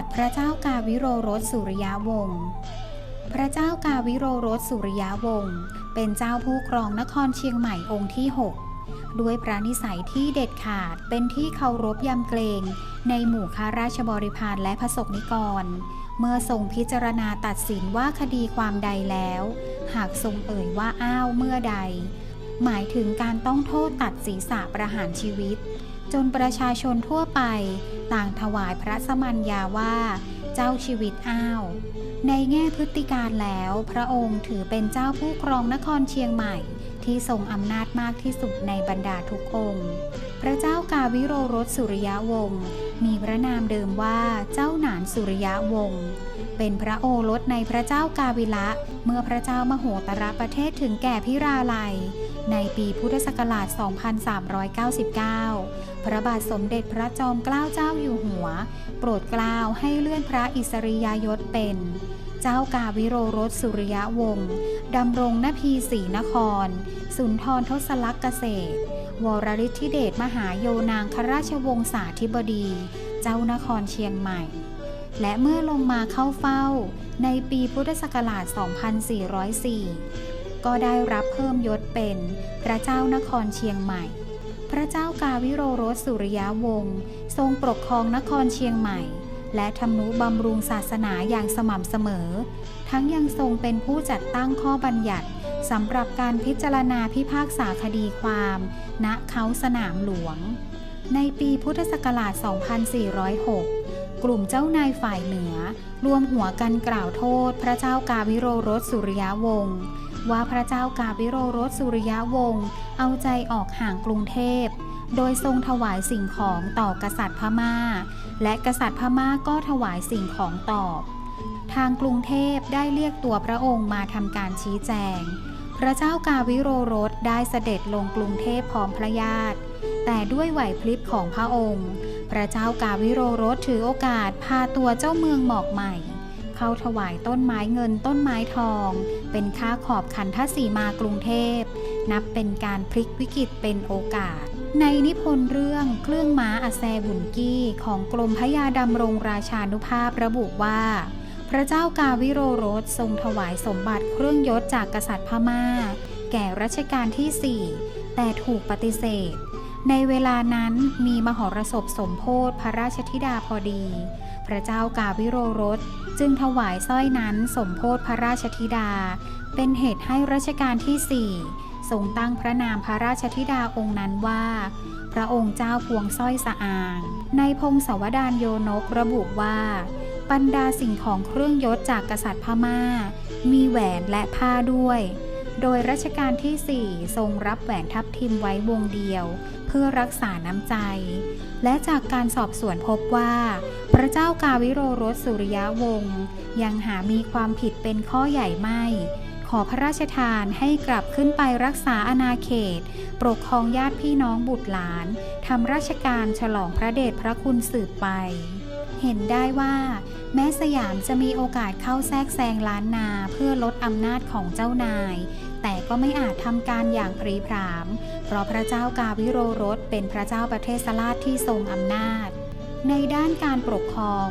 ติพระเจ้ากาวิโรรสสุริยาวงศ์พระเจ้ากาวิโรรสสุริยาวงศ์เป็นเจ้าผู้ครองนครเชียงใหม่องค์ที่ 6 ด้วยพระนิสัยที่เด็ดขาดเป็นที่เคารพยำเกรงในหมู่ข้าราชบริพารและพระสงนิกร เมื่อทรงพิจารณาตัดสินว่าคดีความใดแล้ว หากทรงเอ่ยว่าอ้าวเมื่อใด หมายถึงการต้องโทษตัดศีรษะประหารชีวิต จนประชาชนทั่วไปต่างถวายพระสมัญญาว่า เจ้าชีวิตอ้าว ในแง่พฤติการแล้วพระองค์ถือเป็นเจ้าผู้ครองนครเชียงใหม่ ที่ทรงอำนาจมากที่สุดในบรรดาทุกองค์ พระเจ้ากาวิโรรสสุริยะวงศ์มีพระนามเดิมว่าเจ้าหนานสุริยะวงศ์เป็นพระโอรสในพระเจ้ากาวิละ เมื่อพระเจ้ามโหตระประเทศถึงแก่พิราลัย ปีพุทธศักราช 2399 พระบาทสมเด็จพระจอมเกล้าเจ้าอยู่หัว โปรดเกล้าให้เลื่อนพระอิสริยยศเป็น เจ้ากาวิโรรสสุริยะวงศ์ดำรงนภีศรีนคร สุนทรทศลักษณ์เกษตร วรฤทธิเดชมหาโยนางคราชวงศาธิบดี เจ้านครเชียงใหม่ และเมื่อลงมาเข้าเฝ้า ในปีพุทธศักราช 2404ก็ได้รับเพิ่มยศ เป็นพระเจ้านครเชียงใหม่ พระเจ้ากาวิโรรสสุริยะวงศ์ทรงปกครองนครเชียงใหม่ และทำนุบำรุงศาสนาอย่างสม่ำเสมอ ทั้งยังทรงเป็นผู้จัดตั้งข้อบัญญัติสำหรับการพิจารณาพิพากษาคดีความ ณเขาสนามหลวง ในปีพุทธศักราช 2406 กลุ่มเจ้านายฝ่ายเหนือ รวมหัวกันกล่าวโทษ พระเจ้ากาวิโรรสสุริยะวงศ์ ว่าพระเจ้ากาวิโรรสสุริยะวงศ์เอาใจออกห่างกรุงเทพ โดยทรงถวายสิ่งของต่อกษัตริย์พม่า และกษัตริย์พม่าก็ถวายสิ่งของตอบ ทางกรุงเทพได้เรียกตัวพระองค์มาทำการชี้แจง พระเจ้ากาวิโรรสได้เสด็จลงกรุงเทพพร้อมพระญาติ แต่ด้วยไหวพลิบของพระองค์ พระเจ้ากาวิโรรสถือโอกาสพาตัวเจ้าเมืองหมอกใหม่ เข้าถวายต้นไม้เงินต้นไม้ทอง เป็นค่าขอบขันทศีมากรุงเทพ นับเป็นการพลิกวิกฤตเป็นโอกาส ในนิพนธ์เรื่องเครื่องม้าอาแซบุนกี้ของกรมพยาดำรงราชานุภาพระบุว่า พระเจ้ากาวิโรรสทรงถวายสมบัติเครื่องยศจากกษัตริย์พม่า แก่รัชกาลที่ 4 แต่ถูกปฏิเสธ ในเวลานั้นมีมหรสพสมโพธพระราชธิดาพอดี พระเจ้ากาวิโรรสจึงถวายสร้อยนั้นสมโพธพระราชธิดา เป็นเหตุให้รัชกาลที่4ทรงตั้งพระนามพระราชธิดาองค์นั้นว่า พระองค์เจ้าพวงสร้อยสะอาง ในพงศาวดารโยนกระบุว่าบรรดาสิ่งของเครื่องยศจากกษัตริย์พม่า มีแหวนและผ้าด้วย โดยรัชกาลที่ 4 ทรงรับแหวนทับทิมไว้วงเดียว เพื่อรักษาน้ำใจ และจากการสอบสวนพบว่า พระเจ้ากาวิโรรสสุริยะวงศ์ยังหามีความผิดเป็นข้อใหญ่ไม่ ขอพระราชทานให้กลับขึ้นไปรักษาอาณาเขต ปกครองญาติพี่น้องบุตรหลานทำราชการฉลองพระเดชพระคุณสืบไป เห็นได้ว่า แม้สยามจะมีโอกาสเข้าแทรกแซงล้านนาเพื่อลดอำนาจของเจ้านาย แต่ก็ไม่อาจทำการอย่างปรีพราม เพราะพระเจ้ากาวิโรรสเป็นพระเจ้าประเทศราชที่ทรงอำนาจ ในด้านการปกครอง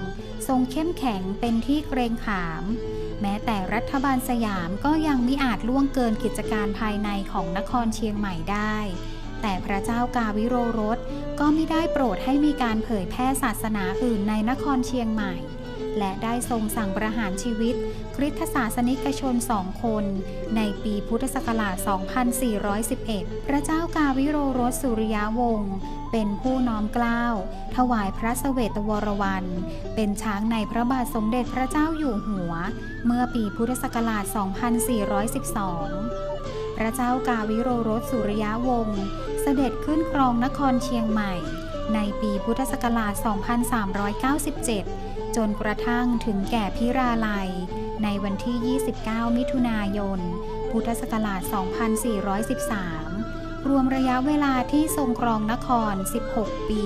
ทรงเข้มแข็งเป็นที่เกรงขาม แม้แต่รัฐบาลสยามก็ยังไมิอาจล่วงเกินกิจการภายในของนครเชียงใหม่ได้แต่พระเจ้ากาวิโรรสก็ไม่ได้โปรดให้มีการเผยแพร่ศาสนาอื่นในนครเชียงใหม่ และได้ทรงสั่งประหารชีวิต คริสตศาสนิกชนสองคน ในปีพุทธศักราช 2411 พระเจ้ากาวิโรรสสุริยวงศ์เป็นผู้น้อมเกล้าถวายพระเสวตวรวัน เป็นช้างในพระบาทสมเด็จพระเจ้าอยู่หัว เมื่อปีพุทธศักราช 2412 พระเจ้ากาวิโรรสสุริยวงศ์เสด็จขึ้นครองนครเชียงใหม่ ในปีพุทธศักราช 2397 จนกระทั่งถึงแก่พิราลัย ในวันที่ 29 มิถุนายน พุทธศักราช 2413 รวมระยะเวลาที่ทรงครองนคร 16 ปี